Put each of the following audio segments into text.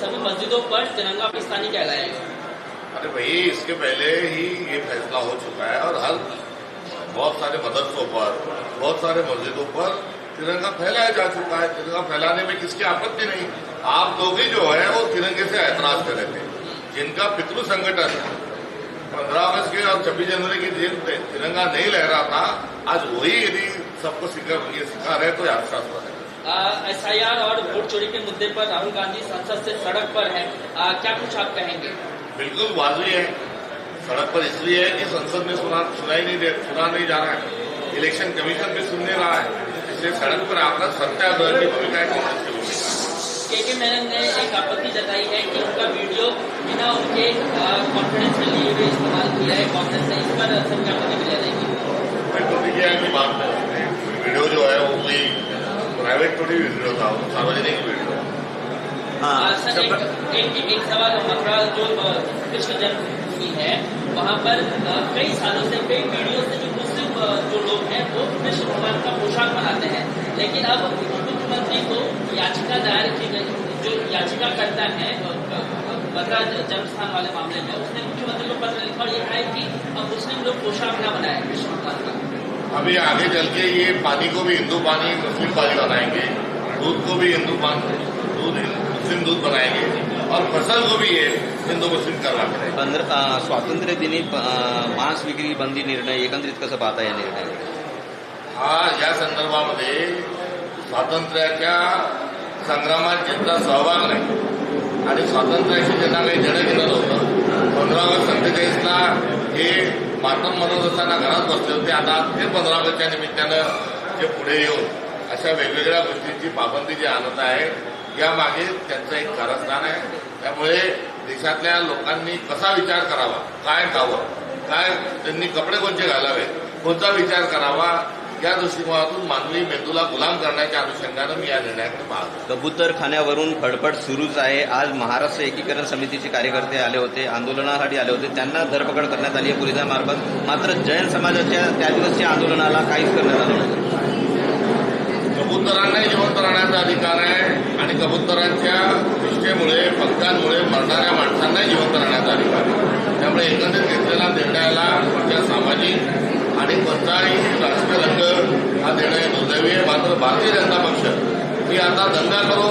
सभी मस्जिदों पर तिरंगा पाकिस्तानी कहलाएगा अरे भाई, इसके पहले ही ये फैसला हो चुका है और हर बहुत सारे मदरसों पर, बहुत सारे मस्जिदों पर तिरंगा फैलाया जा चुका है। तिरंगा फैलाने में किसकी आपत्ति नहीं? आप लोग ही जो है, वो तिरंगे से ऐतराज कर रहे थे। जिनका पितृ संगठन पंद्रह अगस्त के और छब्बीस जनवरी के दिन तिरंगा नहीं लहरा था, आज वही यदि सबको सिखा ये सिखा रहे तो ये हास्यास्पद है। एस आई आर और वोट चोरी के मुद्दे पर राहुल गांधी संसद से सड़क पर है। आ, क्या कुछ आप कहेंगे? बिल्कुल वाजबी है। सड़क पर इसलिए है कि संसद में सुना सुनाई नहीं दे सुना नहीं जा रहा है। इलेक्शन कमीशन भी सुनने रहा है। इसलिए सड़क पर आकर सत्याग्रह की भूमिका है की है। के के मैनन ने एक आपत्ति जताई है कि उनका वीडियो बिना उनके कॉन्फिडेंस में लिए हुए इस्तेमाल किया है। कांग्रेस ने इस पर सर क्या प्रतिक्रिया देगी प्रतिक्रिया की बात है। वीडियो जो है वो कोई प्राइवेट थोड़ी वीडियो था वो सार्वजनिक वीडियो है हाँ एक, एक, सवाल हमारा जो कृष्ण जन्मभूमि है वहाँ पर कई सालों से कई पीढ़ियों से जो मुस्लिम जो लोग हैं वो कृष्ण भगवान का पोशाक बनाते हैं। लेकिन अब मुख्यमंत्री को याचिका दायर की गई। जो याचिका करता है अ, बकरा जन्मस्थान वाले मामले में उसने मुख्यमंत्री को पत्र लिखा और ये कहा है कि अब मुस्लिम लोग पोशाक न बनाए कृष्ण भगवान का। अभी आगे चल के ये पानी को भी हिंदू पानी मुस्लिम पानी बनाएँगे दूध को भी हिंदू पानी दूध मुस्लिम दूध बनाएँगे और फ़सल को भी ये हिंदू मुस्लिम करवा पंधरा स्वातंत्र्य दिनी मांस विक्री बंदी निर्णय एकंदरीत कसं पाहता या निर्णय? हा या संदर्भामध्ये स्वातंत्र्याच्या संग्रामात ज्यांचा सहभाग नाही. आणि स्वातंत्र्याशी ज्यांना काही देणं घेणं नव्हतं पंधरा ऑगस्ट सत्तेचाळीसला हे मातम मनोज असताना घरात बसले होते. आता ते पंधरा ऑगस्टच्या निमित्तानं जे पुढे येऊन अशा वेगवेगळ्या गोष्टींची पाबंदी जी आणत आहे यामागे त्यांचं एक कारस्थान आहे. त्यामुळे देशातल्या लोकांनी कसा विचार करावा काय खावं काय त्यांनी कपडे कोणते घालावे कोणता विचार करावा या दृष्टिकोनातून मानवी मेंदूला गुलाम करण्याच्या अनुषंगानं मी या निर्णयाकडे पाहतो. कबूतर खाण्यावरून फडफड सुरूच आहे. आज महाराष्ट्र एकीकरण समितीचे कार्यकर्ते आले होते आंदोलनासाठी आले होते. त्यांना धरपकड करण्यात आली आहे पोलिसांमार्फत. मात्र जैन समाजाच्या त्या दिवसच्या आंदोलनाला काहीच करण्यात आलं नाही. कबुतरांनाही जिवंत राहण्याचा अधिकार आहे आणि कबुतरांच्या निष्ठेमुळे पंखांमुळे मरणाऱ्या माणसांनाही जिवंत राहण्याचा अधिकार आहे. त्यामुळे एकंदरीत घेतलेला निर्णयाला सामाजिक आणि कोणताही राजकीय रंग हा निर्णय दुर्दैवी आहे मात्र भारतीय जनता पक्ष मी आता दंगा करो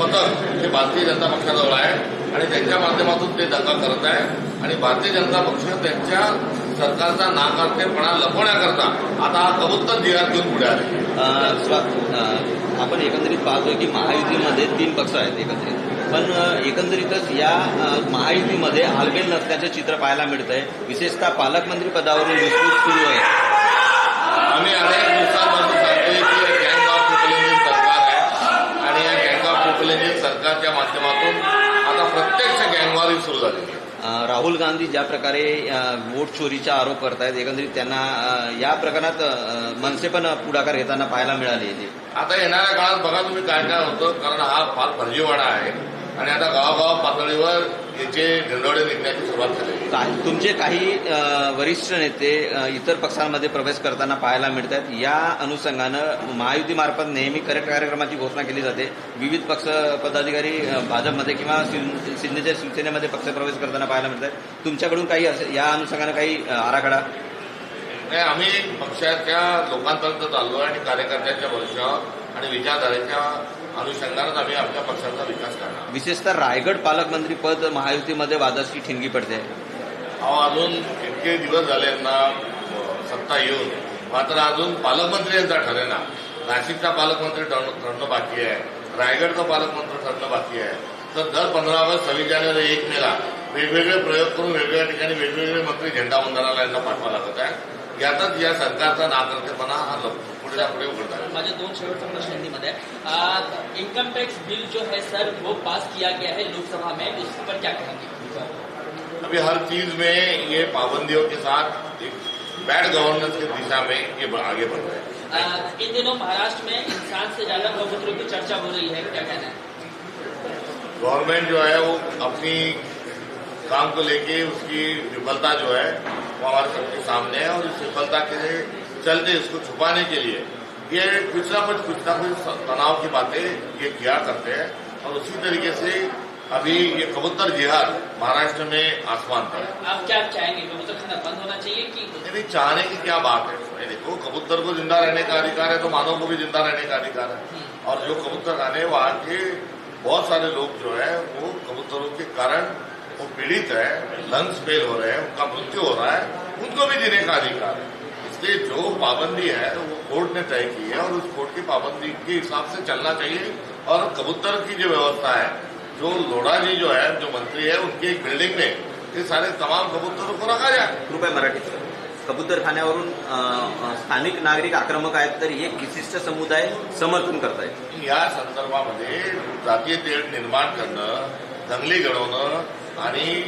पथक हे भारतीय जनता पक्षाजवळ आहे आणि त्यांच्या माध्यमातून ते दंगा करत आहे. आणि भारतीय जनता पक्ष त्यांच्या सरकारचा नाकारतेपणा लपवण्याकरता आता हा कबूतर जिहाद घेऊन पुढे आले. आपण एकंदरीत पाहतोय की महायुतीमध्ये तीन पक्ष आहेत एकत्रित पण एकंदरीतच या महायुतीमध्ये आलबेल नसल्याचं चित्र पाहायला मिळतंय. विशेषतः पालकमंत्री पदावरून धुसफूस सुरू आहे. आम्ही अनेक दिवसांपासून सांगतोय की हे गँग ऑफ ट्रिपल सरकार आहे. आणि या गँग ऑफ ट्रिपल सरकारच्या माध्यमातून आता प्रत्यक्ष गँगवारी सुरू आहे अं, राहुल गांधी ज्या प्रकारे वोट चोरीचा आरोप करतायत एकंदरीत त्यांना या प्रकरणात मनसे पण पुढाकार घेताना पाहायला मिळाले. आता येणाऱ्या काळात बघा तुम्ही काय काय होतं कारण हा फार फर्जीवाडा आहे. आणि आता गावागाव पातळीवर याचे ढिंडोळे निघण्याची सुरुवात झाली. तुमचे काही वरिष्ठ नेते इतर पक्षांमध्ये प्रवेश करताना पाहायला मिळतात. या अनुषंगानं महायुतीमार्फत नेहमी करेक्ट कार्यक्रमाची घोषणा केली जाते. विविध पक्ष पदाधिकारी भाजपमध्ये किंवा शिव- शिंदेच्या शिवसेनेमध्ये पक्षप्रवेश करताना पाहायला मिळतात. तुमच्याकडून काही या अनुषंगानं काही आराखडा? नाही आम्ही पक्षाच्या लोकांपर्यंत चाललो आणि कार्यकर्त्यांच्या भरोशावर आणि विचारधारेच्या अनुषंगानं आम्ही आपल्या पक्षाचा विकास करणार. विशेषतः रायगड पालकमंत्री पद महायुतीमध्ये वादाची ठिणगी पडते. अहो अजून इतके दिवस झाले अ, सत्ता येऊन. मात्र अजून पालकमंत्री यांचा ठरेना नाशिकचा पालकमंत्री ठरणं ठरणं बाकी आहे. रायगडचा पालकमंत्री ठरणं बाकी आहे. तर दर पंधरा ऑगस्ट सव्वीस जानेवारी एक मेला वेगवेगळे प्रयोग करून वेगवेगळ्या ठिकाणी वेगवेगळे मंत्री झेंडावंदनाला यांना पाठवा लागत आहे. यातच या सरकारचा नाकर्तेपणा हा ल- पुढे पुढे उघडत माझे दोन शेवटचा प्रश्न हिंदीमध्ये इनकम टैक्स बिल जो है सर वो पास किया गया है लोकसभा में उस पर क्या कहेंगे? अभी हर चीज़ में ये पाबंदियों के साथ एक बैड गवर्नेंस की दिशा में ये आगे बढ़ रहे हैं। इन दिनों महाराष्ट्र में इंसान से ज़्यादा गौमूत्रों की चर्चा हो रही है क्या कहना है? गवर्नमेंट जो है वो अपनी काम को लेके उसकी विफलता जो है वो हमारे सबके सामने है और इस विफलता के चलते इसको छुपाने के लिए। ये कुछ ना कुछ कुछ ना कुछ तनाव की बातें ये किया करते हैं और उसी तरीके से अभी ये कबूतर जिहाद महाराष्ट्र में आसमान पर है। आप क्या चाहेंगे? कबूतर खाना बंद होना चाहिए कि नहीं चाहने की क्या बात है? देखो कबूतर को ज़िंदा रहने का अधिकार है तो मानव को भी ज़िंदा रहने का अधिकार है। और जो कबूतर खाने वहाँ के बहुत सारे लोग जो है वो कबूतरों के कारण वो पीड़ित है लंग्स फेल हो रहे हैं उनका मृत्यु हो रहा है उनको भी जीने का अधिकार है। इसलिए जो पाबंदी है वो कोर्ट ने तय की है और उस कोर्ट की पाबंदी के हिसाब से चलना चाहिए। और कबूतर की जो व्यवस्था है जो लोढ़ा जी जो है जो मंत्री है उनकी एक बिल्डिंग में ये सारे तमाम कबूतरों को रखा जाए। कृपया मराठीत कबूतरखान्यावरून अं, स्थानिक नागरिक आक्रमक आहेत तर एक विशिष्ट समुदाय समर्थन करतायत या संदर्भामध्ये जातीय तेढ निर्माण करणं दंगली घडवणं आणि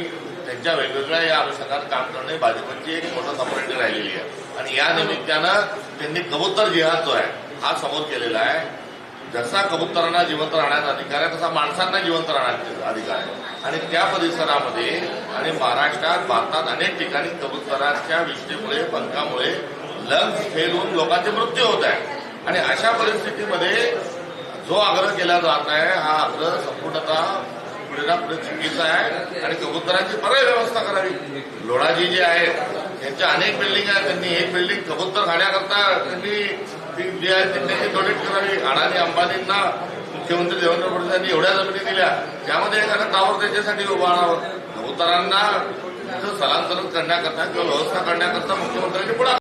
त्यांच्या वेगवेगळ्या या अनुषंगात काम करणे भाजपची एक मोठं सपरेटी राहिलेली आहे. आणि या निमित्तानं त्यांनी कबूतर जिहाद जो आहे हा समोर केलेला आहे. जसा कबुतरांना जिवंत राहण्याचा अधिकार आहे तसा माणसांना जिवंत राहण्याचा अधिकार आहे. आणि त्या परिसरामध्ये आणि महाराष्ट्रात भारतात अनेक ठिकाणी कबुतरांच्या विष्ठेमुळे पंखामुळे लंग्स फेल होऊन लोकांचे मृत्यू होत आहे. आणि अशा परिस्थितीमध्ये जो आग्रह केला जात आहे हा आग्रह संपूर्णतः पुढे पुढे चुकीचं आहे आणि कबुतरांची पर्याय व्यवस्था करावी. लोढाजी जे आहेत त्यांच्या अनेक बिल्डिंग आहेत त्यांनी एक बिल्डिंग कबूतर खाण्याकरता त्यांनी ती आहे त्यांनी डोनेट करावी. अडाणी अंबानींना मुख्यमंत्री देवेंद्र फडणवीस यांनी एवढ्या जमिनी दिल्या. त्यामध्ये एखादा टावर त्याच्यासाठी उभारावं कबुतरांना तिथं स्थलांतरण करण्याकरता किंवा व्यवस्था करण्याकरता मुख्यमंत्र्यांनी पुढे